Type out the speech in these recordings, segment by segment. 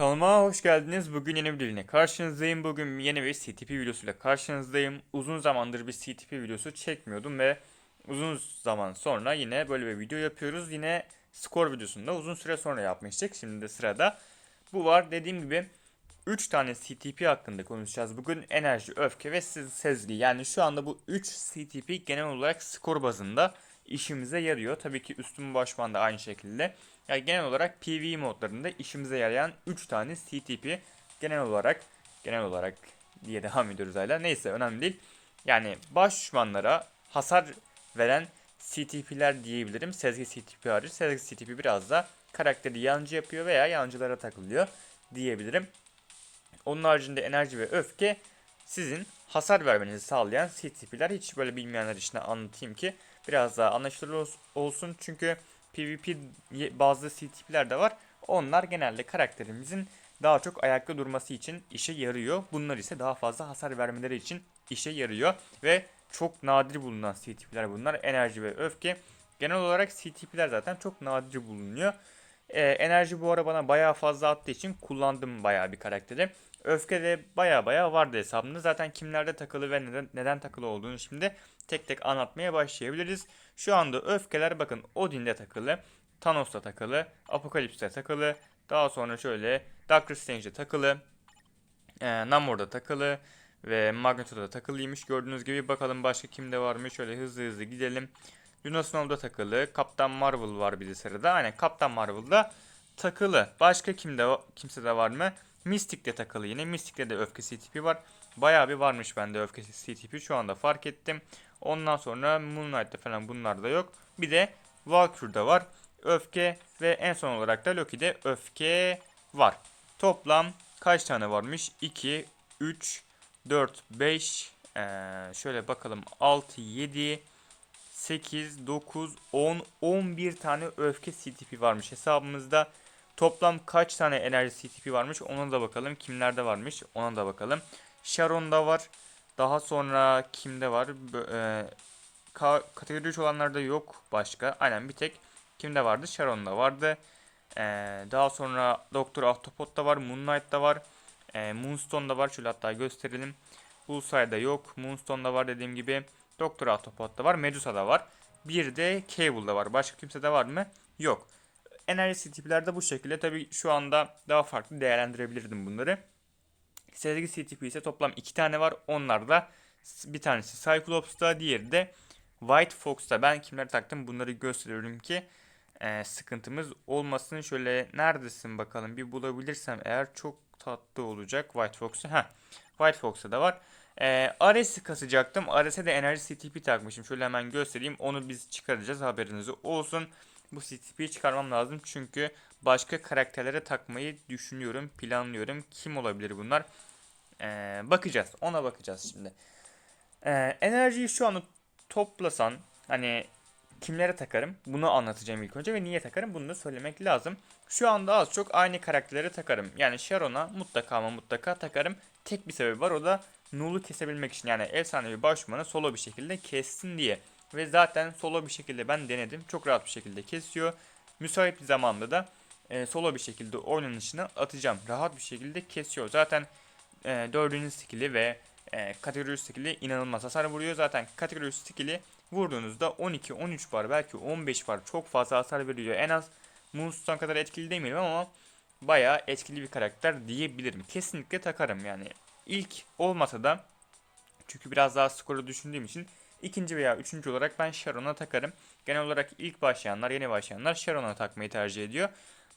Kanalıma hoş geldiniz. Bugün yeni bir videoyla karşınızdayım. Bugün yeni bir CTP videosuyla karşınızdayım. Uzun zamandır bir CTP videosu çekmiyordum ve uzun zaman sonra yine böyle bir video yapıyoruz. Yine skor videosunda uzun süre sonra yapmıştık. Şimdi de sırada bu var. Dediğim gibi 3 tane CTP hakkında konuşacağız. Bugün enerji, öfke ve se- sezgi. Yani şu anda bu 3 CTP genel olarak skor bazında işimize yarıyor. Tabii ki üstün başman da aynı şekilde. Yani genel olarak PvE modlarında işimize yarayan 3 tane CTP genel olarak genel olarak diye devam ediyoruz hala. Neyse önemli değil. Yani baş düşmanlara hasar veren CTP'ler diyebilirim. Sezgi CTP hariç. Sezgi CTP biraz da karakteri yancı yapıyor veya yancılara takılıyor diyebilirim. Onun haricinde enerji ve öfke sizin hasar vermenizi sağlayan CTP'ler. Hiç böyle bilmeyenler için anlatayım ki biraz daha anlaşılır ols- olsun. Çünkü PvP bazı CTP'ler de var. Onlar genelde karakterimizin daha çok ayakta durması için işe yarıyor. Bunlar ise daha fazla hasar vermeleri için işe yarıyor. Ve çok nadir bulunan CTP'ler bunlar. Enerji ve öfke. Genel olarak CTP'ler zaten çok nadir bulunuyor. Ee, enerji bu ara bana bayağı fazla attığı için kullandım bayağı bir karakteri. Öfke de baya baya vardı hesabımda. Zaten kimlerde takılı ve neden, neden takılı olduğunu şimdi tek tek anlatmaya başlayabiliriz. Şu anda öfkeler bakın Odin'de takılı, Thanos'ta takılı, Apocalypse'de takılı, daha sonra şöyle Doctor Strange'de takılı, e, Namor'da takılı ve Magneto'da takılıymış. Gördüğünüz gibi bakalım başka kimde varmış. Şöyle hızlı hızlı gidelim. Jon Snow'da takılı, Kaptan Marvel var bir de sırada. Aynen Kaptan Marvel'da takılı. Başka kimde kimse de var mı? Mystic'te takılı yine. Mystic'te de öfke CTP var. Bayağı bir varmış bende öfke CTP şu anda fark ettim. Ondan sonra Moon Knight'ta falan bunlar da yok. Bir de Valkyrie'da var. Öfke ve en son olarak da Loki'de öfke var. Toplam kaç tane varmış? 2, 3, 4, 5, ee, şöyle bakalım 6, 7, 8, 9, 10, 11 tane öfke CTP varmış hesabımızda. Toplam kaç tane enerji CTP varmış ona da bakalım. Kimlerde varmış ona da bakalım. Sharon'da var. Daha sonra kimde var? Bö- e, ka- kategori 3 olanlarda yok başka. Aynen bir tek kimde vardı? Sharon'da vardı. E, daha sonra Doktor Autopod'da var. Moon Knight'da var. E, Moonstone'da var. Şöyle hatta gösterelim. Bullseye'da yok. Moonstone'da var dediğim gibi. Doktor Autopod'da var. Medusa'da var. Bir de Cable'da var. Başka kimsede var mı? Yok. Enerji CTP'lerde bu şekilde. Tabi şu anda daha farklı değerlendirebilirdim bunları. Sezgi CTP ise toplam iki tane var. Onlar da bir tanesi Cyclops'ta, diğeri de White Fox'ta. Ben kimleri taktım bunları gösteriyorum ki e, sıkıntımız olmasın. Şöyle neredesin bakalım bir bulabilirsem eğer çok tatlı olacak White Fox'u. Heh. White Fox'ta da var. E, Ares'i kasacaktım. Ares'e de enerji CTP takmışım. Şöyle hemen göstereyim. Onu biz çıkaracağız haberiniz olsun. Bu CTP'yi çıkarmam lazım çünkü başka karakterlere takmayı düşünüyorum, planlıyorum. Kim olabilir bunlar? Ee, bakacağız. Ona bakacağız şimdi. Ee, enerjiyi şu anda toplasan hani kimlere takarım? Bunu anlatacağım ilk önce ve niye takarım? Bunu da söylemek lazım. Şu anda az çok aynı karakterlere takarım. Yani Sharon'a mutlaka ama mutlaka takarım. Tek bir sebebi var o da Null'u kesebilmek için. Yani efsanevi başmanı solo bir şekilde kessin diye. Ve zaten solo bir şekilde ben denedim. Çok rahat bir şekilde kesiyor. Müsait bir zamanda da e, solo bir şekilde oynanışını atacağım. Rahat bir şekilde kesiyor. Zaten e, dördüncü skill'i ve e, kategori 3 skill'i inanılmaz hasar vuruyor. Zaten kategori 3 skill'i vurduğunuzda 12-13 var belki 15 var. Çok fazla hasar veriyor. En az Moonstone kadar etkili demeyelim ama bayağı etkili bir karakter diyebilirim. Kesinlikle takarım yani. İlk olmasa da çünkü biraz daha skoru düşündüğüm için ikinci veya üçüncü olarak ben Sharon'a takarım. Genel olarak ilk başlayanlar, yeni başlayanlar Sharon'a takmayı tercih ediyor.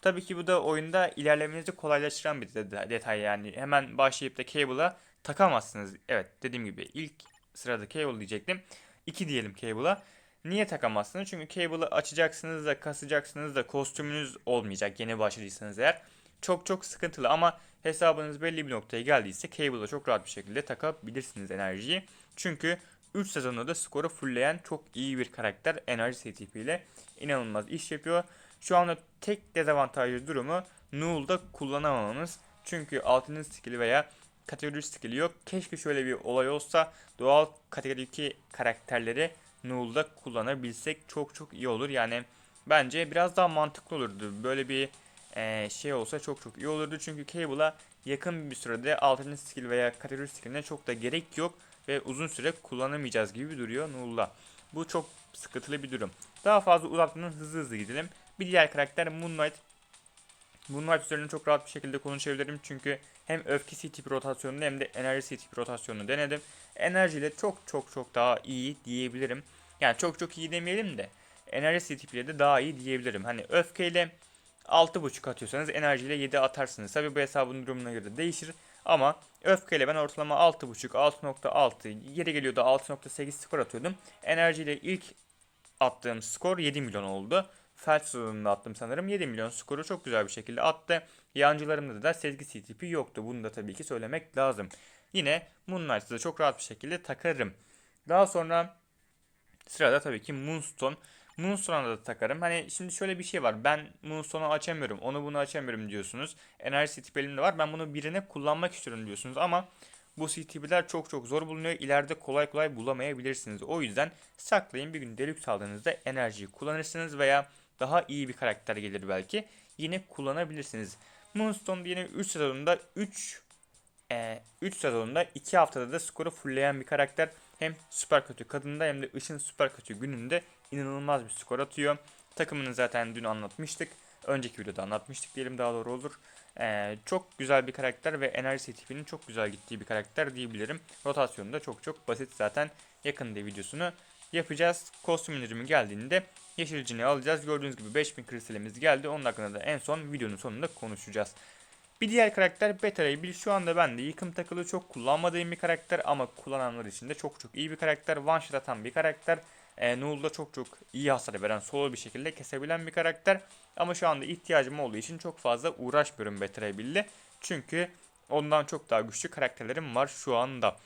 Tabii ki bu da oyunda ilerlemenizi kolaylaştıran bir de- detay yani. Hemen başlayıp da Cable'a takamazsınız. Evet dediğim gibi ilk sırada Cable diyecektim. 2 diyelim Cable'a. Niye takamazsınız? Çünkü Cable'ı açacaksınız da kasacaksınız da kostümünüz olmayacak yeni başladıysanız eğer. Çok çok sıkıntılı ama hesabınız belli bir noktaya geldiyse Cable'a çok rahat bir şekilde takabilirsiniz enerjiyi. Çünkü 3 sezonda da skoru fullleyen çok iyi bir karakter enerji CTP ile inanılmaz iş yapıyor. Şu anda tek dezavantajlı durumu Null'da kullanamamamız. Çünkü altının skill'i veya kategori skill'i yok. Keşke şöyle bir olay olsa doğal kategori 2 karakterleri Null'da kullanabilsek çok çok iyi olur. Yani bence biraz daha mantıklı olurdu. Böyle bir e, şey olsa çok çok iyi olurdu. Çünkü Cable'a yakın bir sürede alternate skill veya kategori skilline çok da gerek yok ve uzun süre kullanamayacağız gibi duruyor Null'la. Bu çok sıkıntılı bir durum. Daha fazla uzatmadan hızlı hızlı gidelim. Bir diğer karakter Moonlight. Moonlight üzerine çok rahat bir şekilde konuşabilirim çünkü hem öfke CTP rotasyonunu hem de enerji CTP rotasyonunu denedim. Enerjiyle çok çok çok daha iyi diyebilirim. Yani çok çok iyi demeyelim de enerji CTP ile de daha iyi diyebilirim. Hani öfkeyle 6.5 atıyorsanız enerjiyle 7 atarsınız. Tabi bu hesabın durumuna göre değişir. Ama öfkeyle ben ortalama 6.5, 6.6, yeri geliyordu 6.8 skor atıyordum. Enerjiyle ilk attığım skor 7 milyon oldu. Felç sezonunda attım sanırım. 7 milyon skoru çok güzel bir şekilde attı. Yancılarımda da sezgi CTP yoktu. Bunu da tabii ki söylemek lazım. Yine Moonlight'ı da çok rahat bir şekilde takarım. Daha sonra sırada tabii ki Moonstone. Moonstone'a da takarım. Hani şimdi şöyle bir şey var. Ben Moonstone'u açamıyorum. Onu bunu açamıyorum diyorsunuz. Enerji CTP elimde var. Ben bunu birine kullanmak istiyorum diyorsunuz. Ama bu CTP'ler çok çok zor bulunuyor. İleride kolay kolay bulamayabilirsiniz. O yüzden saklayın. Bir gün deluxe aldığınızda enerjiyi kullanırsınız veya daha iyi bir karakter gelir belki. Yine kullanabilirsiniz. Moonstone yine 3 sezonunda 3 e, 3 sezonunda 2 haftada da skoru fullleyen bir karakter. Hem süper kötü kadında hem de ışın süper kötü gününde inanılmaz bir skor atıyor. Takımını zaten dün anlatmıştık. Önceki videoda anlatmıştık diyelim daha doğru olur. Ee, çok güzel bir karakter ve enerji tipinin çok güzel gittiği bir karakter diyebilirim. Rotasyonu da çok çok basit zaten. Yakında videosunu yapacağız. Kostüm indirimi geldiğinde yeşilcini alacağız. Gördüğünüz gibi 5000 kristalimiz geldi. Onun hakkında da en son videonun sonunda konuşacağız. Bir diğer karakter Beta Ray Bill. Şu anda ben de yıkım takılı çok kullanmadığım bir karakter ama kullananlar için de çok çok iyi bir karakter. One shot atan bir karakter. E, Null'da çok çok iyi hasar veren solo bir şekilde kesebilen bir karakter. Ama şu anda ihtiyacım olduğu için çok fazla uğraşmıyorum Beta Ray Bill'le. Çünkü ondan çok daha güçlü karakterlerim var şu anda.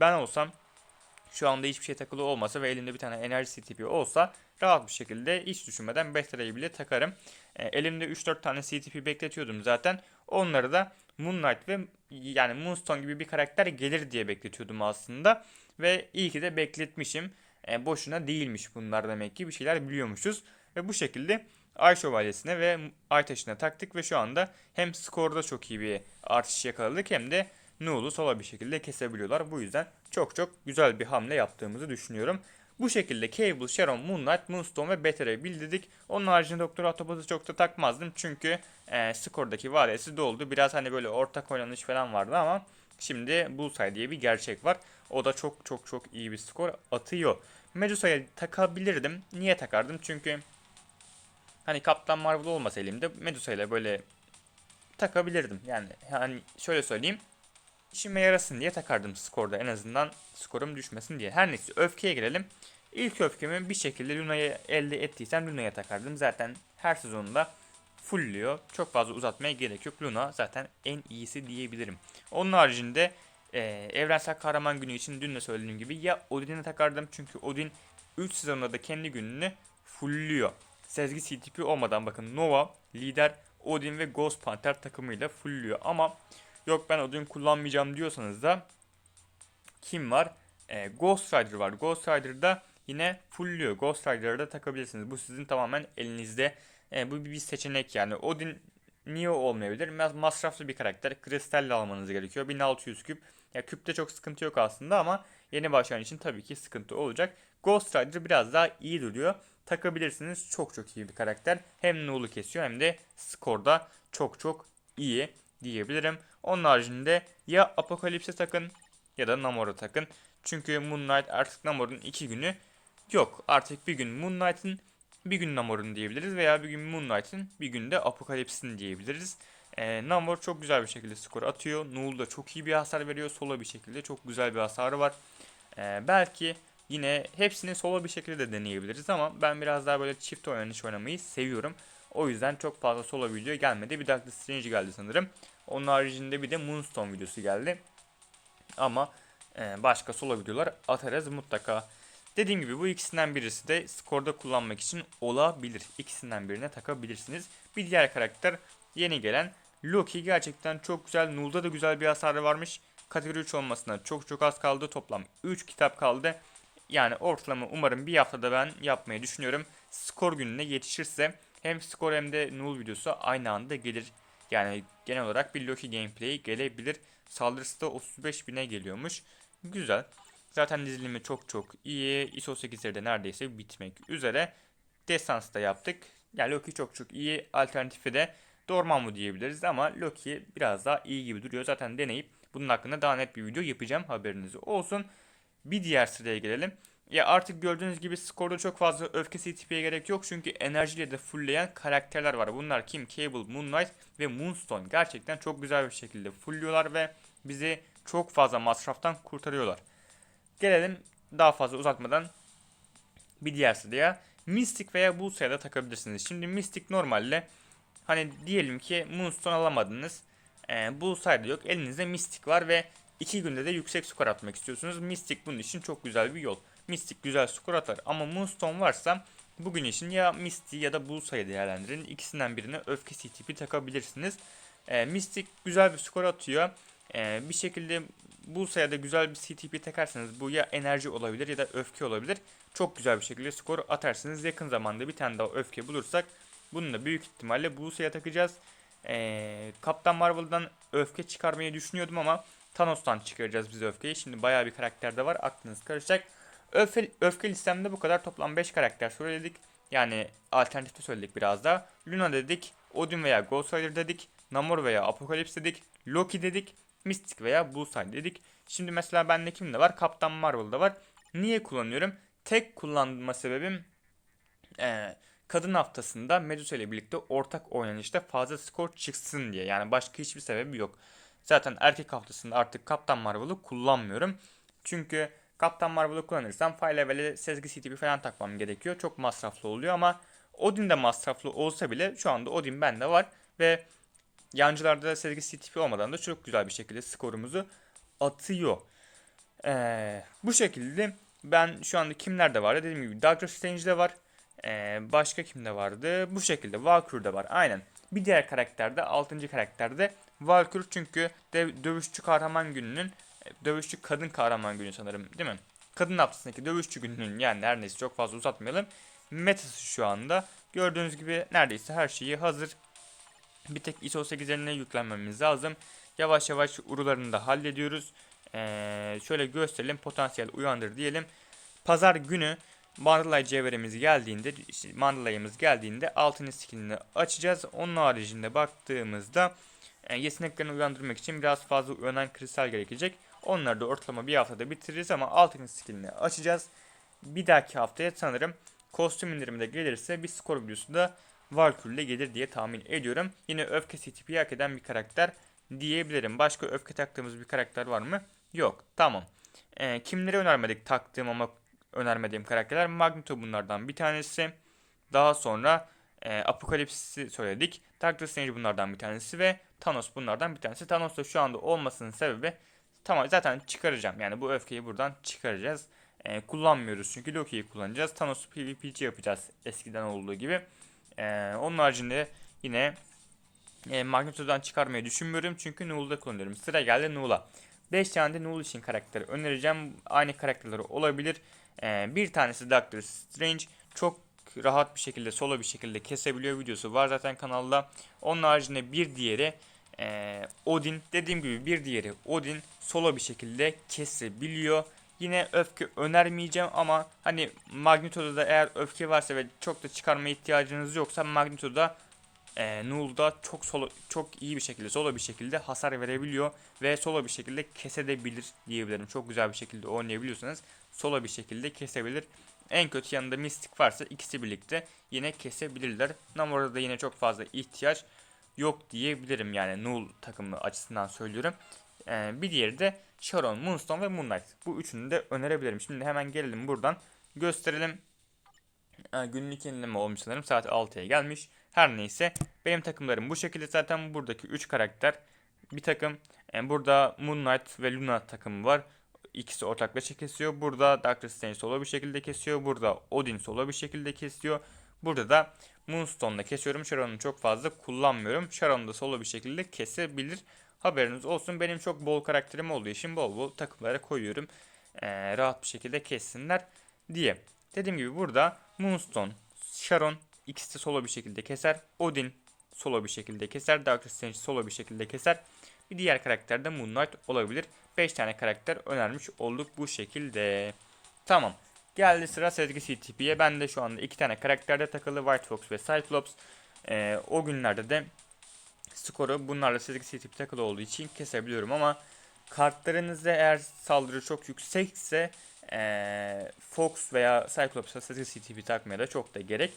Ben olsam şu anda hiçbir şey takılı olmasa ve elimde bir tane enerji CTP olsa rahat bir şekilde hiç düşünmeden Betray'ı takarım. E, elimde 3-4 tane CTP bekletiyordum zaten. Onları da Moonlight ve yani Moonstone gibi bir karakter gelir diye bekletiyordum aslında. Ve iyi ki de bekletmişim. E, boşuna değilmiş bunlar demek ki bir şeyler biliyormuşuz. Ve bu şekilde Ay Şövalyesi'ne ve Ay Taşı'na taktık ve şu anda hem skorda çok iyi bir artış yakaladık hem de Null'u sola bir şekilde kesebiliyorlar. Bu yüzden çok çok güzel bir hamle yaptığımızı düşünüyorum. Bu şekilde Cable, Sharon, Moonlight, Moonstone ve Better'e bildirdik. Onun haricinde Doktor Autobot'u çok da takmazdım. Çünkü e, skordaki variyesi doldu. Biraz hani böyle ortak oynanış falan vardı ama şimdi Bullseye diye bir gerçek var. O da çok çok çok iyi bir skor atıyor. Medusa'ya takabilirdim. Niye takardım? Çünkü hani Kaptan Marvel olmasa elimde Medusa ile böyle takabilirdim. Yani hani şöyle söyleyeyim işime yarasın diye takardım skorda en azından skorum düşmesin diye. Her neyse öfkeye girelim. İlk öfkemi bir şekilde Luna'yı elde ettiysem Luna'ya takardım. Zaten her sezonunda fullüyor. Çok fazla uzatmaya gerek yok. Luna zaten en iyisi diyebilirim. Onun haricinde e, evrensel kahraman günü için dün de söylediğim gibi ya Odin'e takardım. Çünkü Odin 3 sezonda da kendi gününü fullüyor. Sezgi CTP olmadan bakın Nova, Lider, Odin ve Ghost Panther takımıyla fullüyor. Ama yok ben Odin kullanmayacağım diyorsanız da kim var? E, Ghost Rider var. Ghost Rider'da yine fullüyor. Ghost Rider'ı da takabilirsiniz. Bu sizin tamamen elinizde. E, bu bir seçenek yani. Odin niye olmayabilir? Biraz masraflı bir karakter. Kristalle almanız gerekiyor. 1600 küp. Ya küpte çok sıkıntı yok aslında ama yeni başlayan için tabii ki sıkıntı olacak. Ghost Rider biraz daha iyi duruyor. Takabilirsiniz. Çok çok iyi bir karakter. Hem Null'u kesiyor hem de skorda çok çok iyi diyebilirim. Onun haricinde ya Apokalips'e takın ya da Namor'a takın. Çünkü Moonlight artık Namor'un iki günü yok. Artık bir gün Moonlight'ın bir gün Namor'un diyebiliriz veya bir gün Moonlight'ın bir günde Apokalips'in diyebiliriz. Ee, Namor çok güzel bir şekilde skor atıyor. Null da çok iyi bir hasar veriyor. Sola bir şekilde çok güzel bir hasarı var. Ee, belki yine hepsini sola bir şekilde de deneyebiliriz ama ben biraz daha böyle çift oynanış oynamayı seviyorum. O yüzden çok fazla solo video gelmedi. Bir Doctor Strange geldi sanırım. Onun haricinde bir de Moonstone videosu geldi. Ama e, başka solo videolar atarız mutlaka. Dediğim gibi bu ikisinden birisi de skorda kullanmak için olabilir. İkisinden birine takabilirsiniz. Bir diğer karakter yeni gelen Loki gerçekten çok güzel. Null'da da güzel bir hasarı varmış. Kategori 3 olmasına çok çok az kaldı. Toplam 3 kitap kaldı. Yani ortalama umarım bir haftada ben yapmayı düşünüyorum. Skor gününe yetişirse hem skor hem de null videosu aynı anda gelir. Yani genel olarak bir Loki gameplay gelebilir. Saldırısı da 35 bine geliyormuş. Güzel. Zaten dizilimi çok çok iyi. ISO 8'leri neredeyse bitmek üzere. Destans da yaptık. Yani Loki çok çok iyi. Alternatifi de Dormammu diyebiliriz ama Loki biraz daha iyi gibi duruyor. Zaten deneyip bunun hakkında daha net bir video yapacağım. Haberiniz olsun. Bir diğer sıraya gelelim. Ya artık gördüğünüz gibi skorda çok fazla öfke CTP'ye gerek yok. Çünkü enerjiyle de fullleyen karakterler var. Bunlar kim? Cable, Moon Knight ve Moonstone. Gerçekten çok güzel bir şekilde fullliyorlar ve bizi çok fazla masraftan kurtarıyorlar. Gelelim daha fazla uzatmadan bir diğer sıraya. Mystic veya Bullseye da takabilirsiniz. Şimdi Mystic normalde hani diyelim ki Moonstone alamadınız. E, Bullseye de yok. Elinizde Mystic var ve 2 günde de yüksek skor atmak istiyorsunuz. Mystic bunun için çok güzel bir yol. Mystic güzel skor atar ama Moonstone varsa bugün için ya Misty ya da Bullseye'yi değerlendirin. İkisinden birine öfke CTP takabilirsiniz. E, Mystic güzel bir skor atıyor. E, bir şekilde Bullseye'ye da güzel bir CTP takarsanız bu ya enerji olabilir ya da öfke olabilir. Çok güzel bir şekilde skor atarsınız. Yakın zamanda bir tane daha öfke bulursak bunu da büyük ihtimalle Bullseye'ye takacağız. E, Kaptan Marvel'dan öfke çıkarmayı düşünüyordum ama Thanos'tan çıkaracağız biz öfkeyi. Şimdi bayağı bir karakter de var. Aklınız karışacak. Öfke, öfke listemde bu kadar. Toplam 5 karakter söyledik. Yani alternatifte söyledik biraz da. Luna dedik. Odin veya Ghost Rider dedik. Namor veya Apocalypse dedik. Loki dedik. Mystic veya Bullseye dedik. Şimdi mesela bende kimde var? Kaptan Marvel'da var. Niye kullanıyorum? Tek kullanma sebebim ee, kadın haftasında Medusa ile birlikte ortak oynanışta fazla skor çıksın diye. Yani başka hiçbir sebebi yok. Zaten erkek haftasında artık Kaptan Marvel'ı kullanmıyorum. Çünkü Kaptan Marvel'ı kullanırsam Fire Level'e Sezgi CTP falan takmam gerekiyor. Çok masraflı oluyor ama Odin de masraflı olsa bile şu anda Odin bende var. Ve yancılarda da Sezgi CTP olmadan da çok güzel bir şekilde skorumuzu atıyor. Ee, bu şekilde ben şu anda kimlerde var dediğim gibi Doctor Strange'de var. Ee, başka kimde vardı? Bu şekilde Valkyrie'de var. Aynen. Bir diğer karakterde 6. karakterde Valkyrie çünkü dev, dövüşçü kahraman gününün dövüşçü kadın kahraman günü sanırım değil mi? Kadın haftasındaki dövüşçü gününün yani her neyse çok fazla uzatmayalım. Metası şu anda. Gördüğünüz gibi neredeyse her şeyi hazır. Bir tek ISO 8'lerine yüklenmemiz lazım. Yavaş yavaş urularını da hallediyoruz. Ee, şöyle gösterelim potansiyel uyandır diyelim. Pazar günü Mandalay cevherimiz geldiğinde, işte Mandalay'ımız geldiğinde altın skillini açacağız. Onun haricinde baktığımızda e, yeteneklerini uyandırmak için biraz fazla uyanan kristal gerekecek. Onları da ortalama bir haftada bitiririz ama altın skillini açacağız. Bir dahaki haftaya sanırım kostüm indirimi de gelirse bir skor videosu da Valkyrie ile gelir diye tahmin ediyorum. Yine öfke CTP'yi hak eden bir karakter diyebilirim. Başka öfke taktığımız bir karakter var mı? Yok. Tamam. E, kimleri önermedik taktığım ama önermediğim karakterler. Magneto bunlardan bir tanesi. Daha sonra e, Apokalips'i söyledik. Doctor Strange bunlardan bir tanesi ve Thanos bunlardan bir tanesi. Thanos da şu anda olmasının sebebi tamam zaten çıkaracağım. Yani bu öfkeyi buradan çıkaracağız. E, kullanmıyoruz çünkü Loki'yi kullanacağız. Thanos'u PvP'ci yapacağız eskiden olduğu gibi. E, onun haricinde yine e, Magneto'dan çıkarmayı düşünmüyorum çünkü Null'da kullanıyorum. Sıra geldi Null'a. 5 tane de Null için karakteri önereceğim. Aynı karakterleri olabilir. Ee, bir tanesi Doctor Strange. Çok rahat bir şekilde solo bir şekilde kesebiliyor videosu var zaten kanalda. Onun haricinde bir diğeri e, Odin. Dediğim gibi bir diğeri Odin solo bir şekilde kesebiliyor. Yine öfke önermeyeceğim ama hani Magneto'da da eğer öfke varsa ve çok da çıkarma ihtiyacınız yoksa Magneto'da e, Null'da çok solo çok iyi bir şekilde solo bir şekilde hasar verebiliyor ve solo bir şekilde kesebilir diyebilirim. Çok güzel bir şekilde oynayabiliyorsanız solo bir şekilde kesebilir. En kötü yanında Mystic varsa ikisi birlikte yine kesebilirler. Namor'da da yine çok fazla ihtiyaç yok diyebilirim yani Null takımı açısından söylüyorum. Ee, bir diğeri de Sharon, Moonstone ve Moonlight. Bu üçünü de önerebilirim. Şimdi hemen gelelim buradan gösterelim. Günlük yenileme olmuş sanırım. Saat 6'ya gelmiş. Her neyse. Benim takımlarım bu şekilde zaten buradaki 3 karakter. Bir takım. Yani burada Moonlight ve Luna takımı var. İkisi ortaklaşa kesiyor. Burada Doctor Strange solo bir şekilde kesiyor. Burada Odin solo bir şekilde kesiyor. Burada da Moonstone'da kesiyorum. Sharon'u çok fazla kullanmıyorum. Sharon da solo bir şekilde kesebilir. Haberiniz olsun. Benim çok bol karakterim olduğu için bol bol takımlara koyuyorum. Ee, rahat bir şekilde kessinler diye. Dediğim gibi burada Moonstone, Sharon, ikisi de solo bir şekilde keser. Odin solo bir şekilde keser. Doctor Strange solo bir şekilde keser. Bir diğer karakter de Moonlight olabilir. 5 tane karakter önermiş olduk bu şekilde. Tamam. Geldi sıra Sezgi CTP'ye. Ben de şu anda iki tane karakterde takılı White Fox ve Cyclops. Ee, o günlerde de skoru bunlarla Sezgi CTP takılı olduğu için kesebiliyorum ama kartlarınızda eğer saldırı çok yüksekse ee, Fox veya Cyclops'a Sezgi CTP takmaya da çok da gerek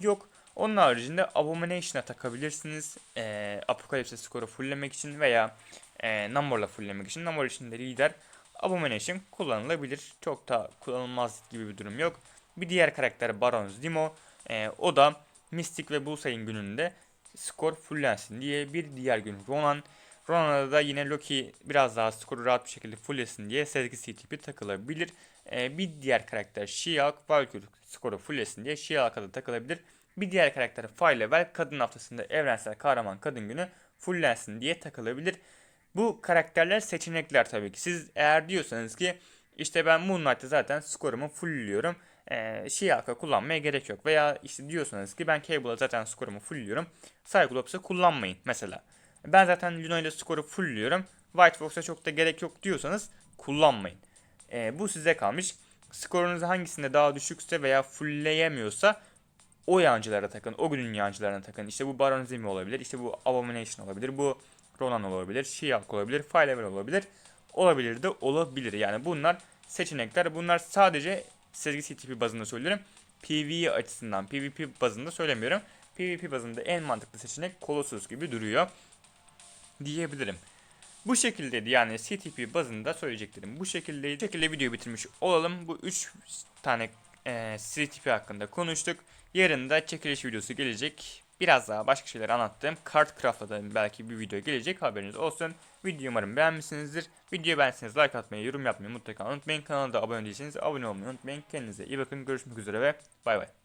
yok. Onun haricinde Abomination'a takabilirsiniz. Ee, Apocalypse skoru fulllemek için veya e, Number'la fulllemek için. Number için de lider Abomination kullanılabilir. Çok da kullanılmaz gibi bir durum yok. Bir diğer karakter Baron Zemo. Ee, o da Mystic ve Bullseye gününde skor fullensin diye bir diğer gün Ronan. Ronan'a da yine Loki biraz daha skoru rahat bir şekilde fulllesin diye Sezgi CTP takılabilir. Ee, bir diğer karakter She-Hulk, Valkyrie skoru fulllesin diye She-Hulk'a da takılabilir. Bir diğer karakter Fire Level kadın haftasında evrensel kahraman kadın günü fullensin diye takılabilir. Bu karakterler seçenekler tabii ki. Siz eğer diyorsanız ki işte ben Moonlight'ta zaten skorumu fullliyorum. Ee, She-Hulk'a kullanmaya gerek yok. Veya işte diyorsanız ki ben Cable'a zaten skorumu fullliyorum. Cyclops'u kullanmayın mesela. Ben zaten Luna ile skoru fullliyorum. White Fox'a çok da gerek yok diyorsanız kullanmayın. Ee, bu size kalmış. Skorunuz hangisinde daha düşükse veya fullleyemiyorsa o yancılara takın. O günün yancılarına takın. İşte bu Baron Zemo olabilir. İşte bu Abomination olabilir. Bu Ronan olabilir. She-Hulk olabilir. Fire Level olabilir. Olabilir de olabilir. Yani bunlar seçenekler. Bunlar sadece sezgi CTP bazında söylüyorum. PvE açısından, PvP bazında söylemiyorum. PvP bazında en mantıklı seçenek Colossus gibi duruyor. Diyebilirim. Bu şekildeydi yani CTP bazında söyleyeceklerim. Bu şekildeydi. Bu şekilde videoyu bitirmiş olalım. Bu 3 tane e, CTP hakkında konuştuk. Yarın da çekiliş videosu gelecek. Biraz daha başka şeyler anlattım. Kart Craft'ta belki bir video gelecek haberiniz olsun. Videoyu umarım beğenmişsinizdir. Videoyu beğenseniz like atmayı, yorum yapmayı mutlaka unutmayın. Kanala da abone değilseniz abone olmayı unutmayın. Kendinize iyi bakın. Görüşmek üzere ve bay bay.